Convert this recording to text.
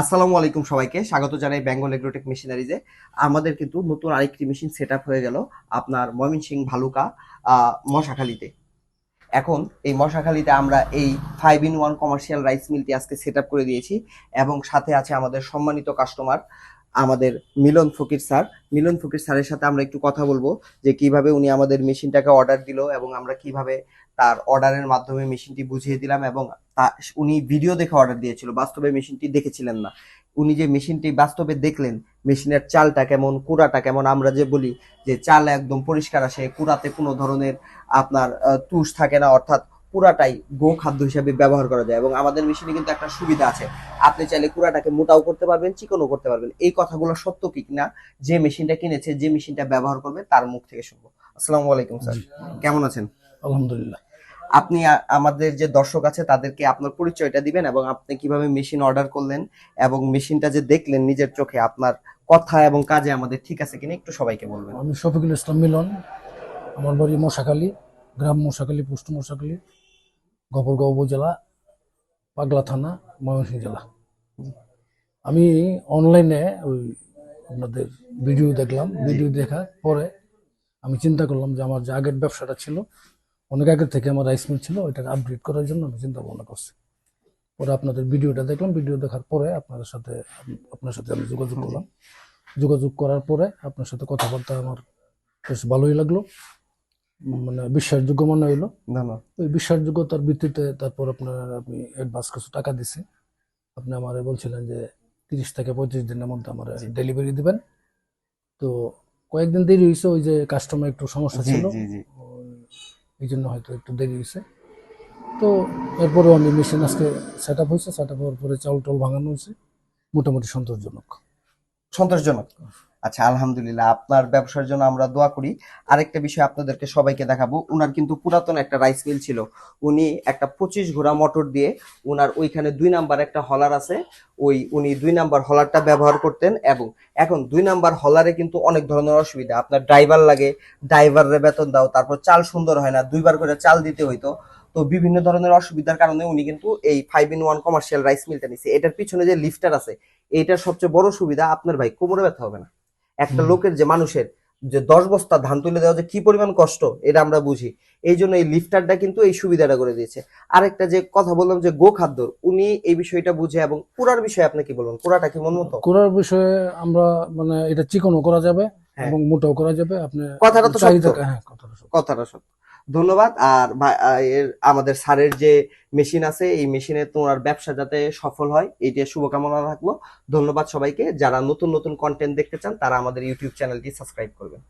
আসসালামু আলাইকুম সবাইকে। স্বাগত জানাই বেঙ্গল এগ্রোটেক মেশিনারিজে। আমাদের কিন্তু নতুন আরেকটি মেশিন সেট হয়ে গেল আপনার ময়মনসিং ভালুকা মশাখালীতে। এখন এই মশাখালীতে আমরা এই five in one commercial rice মিলটি আজকে সেট করে দিয়েছি এবং সাথে আছে আমাদের সম্মানিত কাস্টমার আমাদের মিলন ফকির স্যার। মিলন ফকির স্যারের সাথে আমরা একটু কথা বলব যে কীভাবে উনি আমাদের মেশিনটাকে অর্ডার দিল এবং আমরা কীভাবে তার অর্ডারের মাধ্যমে মেশিনটি বুঝিয়ে দিলাম এবং তা- উনি ভিডিও দেখে অর্ডার দিয়েছিল। বাস্তবে মেশিনটি দেখেছিলেন না। উনি যে মেশিনটি বাস্তবে দেখলেন, মেশিনের চালটা কেমন, কুড়াটা কেমন, আমরা যে বলি যে চাল একদম পরিষ্কার আসে, কুড়াতে কোনো ধরনের আপনার তুষ থাকে না, অর্থাৎ পুরাটাই গো খাদ্য হিসাবে ব্যবহার করা যায় এবং আমাদের মেশিনে কিন্তু একটা সুবিধা আছে। আপনি চাইলে কুড়াটাকে মোটাও করতে পারবেন চিকনও করতে পারবেন। এই কথাগুলো সত্য কি না যে মেশিনটা কিনেছে যে মেশিনটা ব্যবহার করবে তার মুখ থেকে শুনব। আসসালামু আলাইকুম স্যার। কেমন আছেন? আলহামদুলিল্লাহ। আপনি আমাদের যে দর্শক আছে তাদেরকে আপনার পরিচয়টা দিবেন এবং আপনি কীভাবে মেশিন অর্ডার করলেন এবং মেশিনটা যে দেখলেন নিজের চোখে আপনার কথা এবং কাজে আমাদের ঠিক আছে কিনা একটু সবাইকে বলবেন। আমি শফিকুল ইসলাম মিলন। আমার বাড়ি মশাখালী গ্রাম মশাখালী পোস্ট মশাখালী। গফরগাঁও উপজেলা, পাগলা থানা, ময়মনসিংহ জেলা। আমি অনলাইনে ওই আপনাদের ভিডিও দেখলাম ভিডিও দেখার পরে আমি চিন্তা করলাম যে আমার যে আগের ব্যবসাটা ছিল, অনেক আগের থেকে আমার রাইস মিল ছিল, ওইটাকে আপডেট করার জন্য আমি চিন্তা ভাবনা করছি। পরে আপনাদের ভিডিওটা দেখলাম ভিডিও দেখার পরে আপনাদের সাথে, আপনার সাথে আমি যোগাযোগ করলাম। যোগাযোগ করার পরে আপনার সাথে কথাবার্তা আমার বেশ ভালোই লাগল। মানে বিশ্বাসযোগ্য মনে হইল। ওই বিশ্বাসযোগ্যতার ভিত্তিতে তারপর আপনার আপনি অ্যাডভান্স কিছু টাকা দিছি। আপনি আমারে বলছিলেন যে তিরিশ থেকে পঁয়ত্রিশ দিনের মধ্যে আমার ডেলিভারি দিবেন। তো কয়েকদিন দেরি হয়েছে ওই যে কাস্টমার একটু সমস্যা ছিল। এই জন্য হয়তো একটু দেরি হয়েছে তো এরপরেও আমি মেশিন আজকে সেট আপ হয়েছে সেট আপ হওয়ার পরে চাউল টাউল ভাঙানো হয়েছে মোটামুটি সন্তোষজনক। সন্তোষজনক। আচ্ছা আলহামদুলিল্লাহ। আপনার ব্যবসার জন্য আমরা দোয়া করি। আরেকটা বিষয় আপনাদেরকে সবাইকে দেখাবো। উনার কিন্তু পুরাতন একটা রাইস মিল ছিল। উনি একটা পঁচিশ ঘোড়া মোটর দিয়ে উনার ওইখানে দুই নাম্বার একটা হলার আছে। ওই উনি দুই নাম্বার হলারটা ব্যবহার করতেন এবং এখন দুই নাম্বার হলারে কিন্তু অনেক ধরনের অসুবিধা। আপনার ড্রাইভার লাগে ড্রাইভারের বেতন দাও, তারপর চাল সুন্দর হয় না, দুইবার করে চাল দিতে হইতো। তো বিভিন্ন ধরনের অসুবিধার কারণে উনি কিন্তু এই five in one commercial rice মিলটা নিচ্ছে এটার পিছনে যে লিফটার আছে, এইটার সবচেয়ে বড় সুবিধা আপনার ভাই কোমরে ব্যথা হবে না। একটা লোকের যে মানুষের যে দশ বস্তা ধান তুলে দেওয়া যে কি পরিমাণ কষ্ট এটা আমরা বুঝি। এই জন্য এই লিফটারটা কিন্তু এই সুবিধাটা করে দিয়েছে। আর একটা যে কথা বললাম যে গো খাদ্য উনি এই বিষয়টা বুঝে এবং পুরার বিষয়ে আপনি কি বলবেন? পুরাটা কি মন মতো কুড়ার বিষয়ে আমরা মানে এটা চিকনও করা যাবে হ্যাঁ। এবং মোটাও করা যাবে। আপনি কথাটা তো সত্য। হ্যাঁ কথাটা সত্য। ধন্যবাদ। আর আমাদের সারের যে মেশিন আছে, এই মেশিনে তোমার ব্যবসা যাতে সফল হয় এইটা শুভকামনা থাকল। ধন্যবাদ সবাইকে। যারা নতুন নতুন কন্টেন্ট দেখতে চান, তারা আমাদের ইউটিউব চ্যানেলটি সাবস্ক্রাইব করবেন।